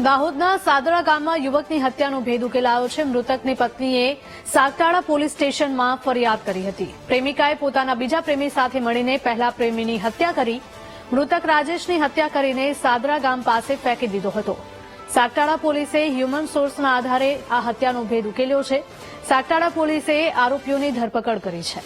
દાહોદના સાદરા ગામમાં યુવકની હત્યાનો ભેદ ઉકેલાયો છે. મૃતકની પત્નીએ સાગટાળા પોલીસ સ્ટેશનમાં ફરિયાદ કરી હતી. પ્રેમિકાએ પોતાના બીજા પ્રેમી સાથે મળીને પહેલા પ્રેમીની હત્યા કરી, મૃતક રાજેશની હત્યા કરીને સાદરા ગામ પાસે ફેંકી દીધો હતો. સાગટાળા પોલીસે હ્યુમન સોર્સના આધારે આ હત્યાનો ભેદ ઉકેલ્યો છે. સાગટાળા પોલીસે આરોપીઓની ધરપકડ કરી છે.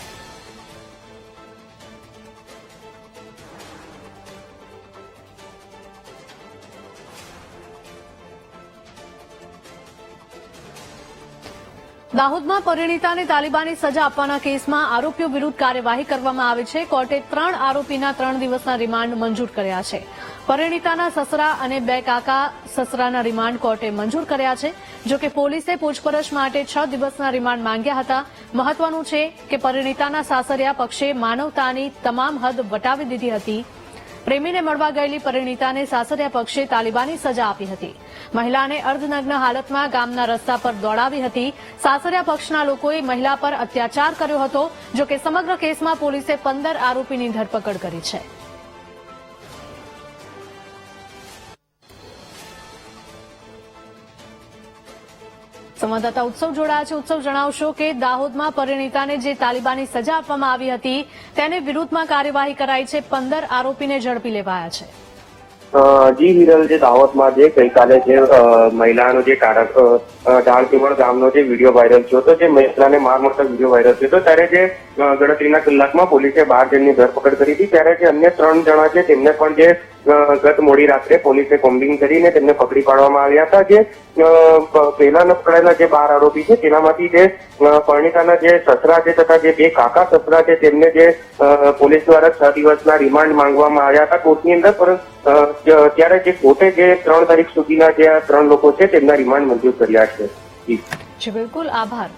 દાહોદમાં પરિણીતાને તાલિબાની સજા આપવાના કેસમાં આરોપીઓ વિરુદ્ધ કાર્યવાહી કરવામાં આવી છે. કોર્ટે ત્રણ આરોપીના ત્રણ દિવસના રિમાન્ડ મંજૂર કર્યા છે. પરિણીતાના સસરા અને બે કાકા સસરાના રિમાન્ડ કોર્ટે મંજૂર કર્યા છે. જો કે પોલીસે પૂછપરછ માટે છ દિવસના રિમાન્ડ માંગ્યા હતા. મહત્વનું છે કે પરિણીતાના સાસરિયા પક્ષે માનવતાની તમામ હદ વટાવી દીધી હતી. પ્રેમીને મળવા ગયેલી પરિણીતાને સાસરિયા પક્ષે તાલિબાની સજા આપી હતી. મહિલાને અર્ધનગ્ન હાલતમાં ગામના રસ્તા પર દોડાવી હતી. સાસરિયા પક્ષના લોકોએ મહિલા પર અત્યાચાર કર્યો હતો જો કે સમગ્ર કેસમાં પોલીસે પંદર આરોપીની ધરપકડ કરી છે. સંવાદદાતા ઉત્સવ જોડાયા છે. ઉત્સવ જણાવશો કે દાહોદમાં પરિણીતાને જે તાલિબાની સજા આપવામાં આવી હતી, તેને વિરુદ્ધમાં કાર્યવાહી કરાઈ છે. પંદર આરોપીને ઝડપી લેવાયા છે. જી હિરલ, જે દાહોદમાં જે ગઈકાલે જે મહિલાનો જે ઢાળપીવળ ગામનો જે વીડિયો વાયરલ થયો હતો, જે મહિલાને માર મારતા વીડિયો વાયરલ થયો હતો, ત્યારે જે ગણતરીના કલાકમાં પોલીસે બાર જણની ધરપકડ કરી હતી, ત્યારે જે અન્ય ત્રણ જણા છે, તેમને પણ જે ગત મોડી રાત્રે પોલીસે કોમ્બિંગ કરીને તેમને પકડી પાડવામાં આવ્યા હતા. જે પહેલા પકડાયેલા જે બાર આરોપી છે, તેનામાંથી જે પરણિતાના જે સસરા છે તથા જે બે કાકા સસરા છે, તેમને જે પોલીસ દ્વારા છ દિવસના રિમાન્ડ માંગવામાં આવ્યા હતા કોર્ટની અંદર. પરંતુ ત્યારે જે કોર્ટે જે ત્રણ તારીખ સુધીના જે ત્રણ લોકો છે, તેમના રિમાન્ડ મંજૂર કર્યા છે. બિલકુલ. આભાર.